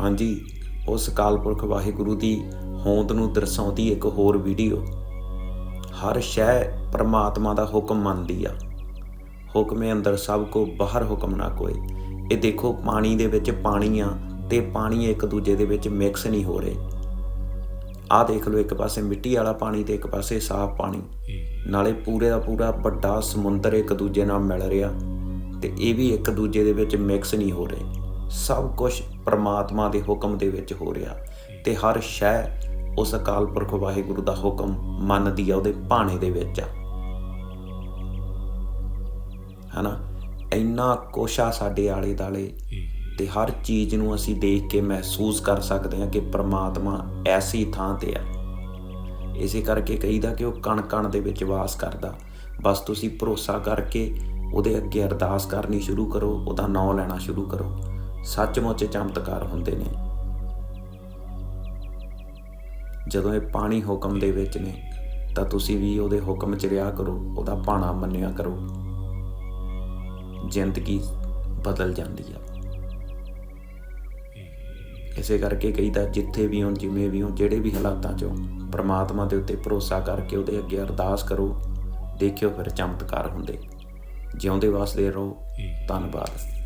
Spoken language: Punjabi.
ਹਾਂਜੀ, ਉਸ ਕਾਲਪੁਰਖ ਵਾਹਿਗੁਰੂ ਦੀ ਹੋਂਦ ਨੂੰ ਦਰਸਾਉਂਦੀ ਇੱਕ ਹੋਰ ਵੀਡੀਓ। ਹਰ ਸ਼ੈ ਪ੍ਰਮਾਤਮਾ ਦਾ ਹੁਕਮ ਮੰਨਦੀ ਆ। ਹੁਕਮੇ ਅੰਦਰ ਸਭ ਕੋ ਬਾਹਰ ਹੁਕਮ ਨਾ ਕੋਏ। ਇਹ ਦੇਖੋ, ਪਾਣੀ ਦੇ ਵਿੱਚ ਪਾਣੀ ਆ ਤੇ ਪਾਣੀ ਇੱਕ ਦੂਜੇ ਦੇ ਵਿੱਚ ਮਿਕਸ ਨਹੀਂ ਹੋ ਰਹੇ। ਆਹ ਦੇਖ ਲਓ, ਇੱਕ ਪਾਸੇ ਮਿੱਟੀ ਵਾਲਾ ਪਾਣੀ ਤੇ ਇੱਕ ਪਾਸੇ ਸਾਫ਼ ਪਾਣੀ। ਨਾਲੇ ਪੂਰੇ ਦਾ ਪੂਰਾ ਵੱਡਾ ਸਮੁੰਦਰ ਇੱਕ ਦੂਜੇ ਨਾਲ ਮਿਲ ਰਿਹਾ ਤੇ ਇਹ ਵੀ ਇੱਕ ਦੂਜੇ ਦੇ ਵਿੱਚ ਮਿਕਸ ਨਹੀਂ ਹੋ ਰਹੇ। ਸਭ ਕੁਝ ਪ੍ਰਮਾਤਮਾ ਦੇ ਹੁਕਮ ਦੇ ਵਿੱਚ ਹੋ ਰਿਹਾ ਤੇ ਹਰ ਸ਼ੈ ਉਸ ਅਕਾਲ ਪੁਰਖ ਵਾਹਿਗੁਰੂ ਦਾ ਹੁਕਮ ਮੰਨਦੀ ਆ, ਉਹਦੇ ਭਾਣੇ ਦੇ ਵਿੱਚ ਆ। ਹਨਾ? ਇੰਨਾ ਕੋਸ਼ਾ ਸਾਡੇ ਆਲੇ ਦਾਲੇ ਤੇ ਹਰ ਚੀਜ਼ ਨੂੰ ਅਸੀਂ ਦੇਖ ਕੇ ਮਹਿਸੂਸ ਕਰ ਸਕਦੇ ਹਾਂ ਕਿ ਪ੍ਰਮਾਤਮਾ ਐਸੀ ਥਾਂ ਤੇ ਆ। ਇਸੇ ਕਰਕੇ ਕਹੀਦਾ ਕਿ ਉਹ ਕਣ ਕਣ ਦੇ ਵਿੱਚ ਵਾਸ ਕਰਦਾ। ਬਸ ਤੁਸੀਂ ਭਰੋਸਾ ਕਰਕੇ ਉਹਦੇ ਅੱਗੇ ਅਰਦਾਸ ਕਰਨੀ ਸ਼ੁਰੂ ਕਰੋ, ਉਹਦਾ ਨਾਮ ਲੈਣਾ ਸ਼ੁਰੂ ਕਰੋ। ਸੱਚਮੁੱਚ ਚਮਤਕਾਰ ਹੁੰਦੇ ਨੇ। ਜਦੋਂ ਇਹ ਪਾਣੀ ਹੁਕਮ ਦੇ ਵਿੱਚ ਨੇ, ਤਾਂ ਤੁਸੀਂ ਵੀ ਉਹਦੇ ਹੁਕਮ ਚ ਰਿਹਾ ਕਰੋ, ਉਹਦਾ ਭਾਣਾ ਮੰਨਿਆ ਕਰੋ। ਜ਼ਿੰਦਗੀ ਬਦਲ ਜਾਂਦੀ ਆ। ਇਸੇ ਕਰਕੇ ਕਹੀਦਾ ਜਿੱਥੇ ਵੀ ਹੋ ਜਿਵੇਂ ਵੀ ਹੋ ਜਿਹੜੇ ਵੀ ਹਾਲਾਤਾਂ 'ਚ ਹੋ ਪ੍ਰਮਾਤਮਾ ਦੇ ਉੱਤੇ ਭਰੋਸਾ ਕਰਕੇ ਉਹਦੇ ਅੱਗੇ ਅਰਦਾਸ ਕਰੋ, ਦੇਖਿਓ ਫਿਰ ਚਮਤਕਾਰ ਹੁੰਦੇ। ਜਿਉਂਦੇ ਵਾਸਤੇ ਰਹੋ। ਧੰਨਵਾਦ।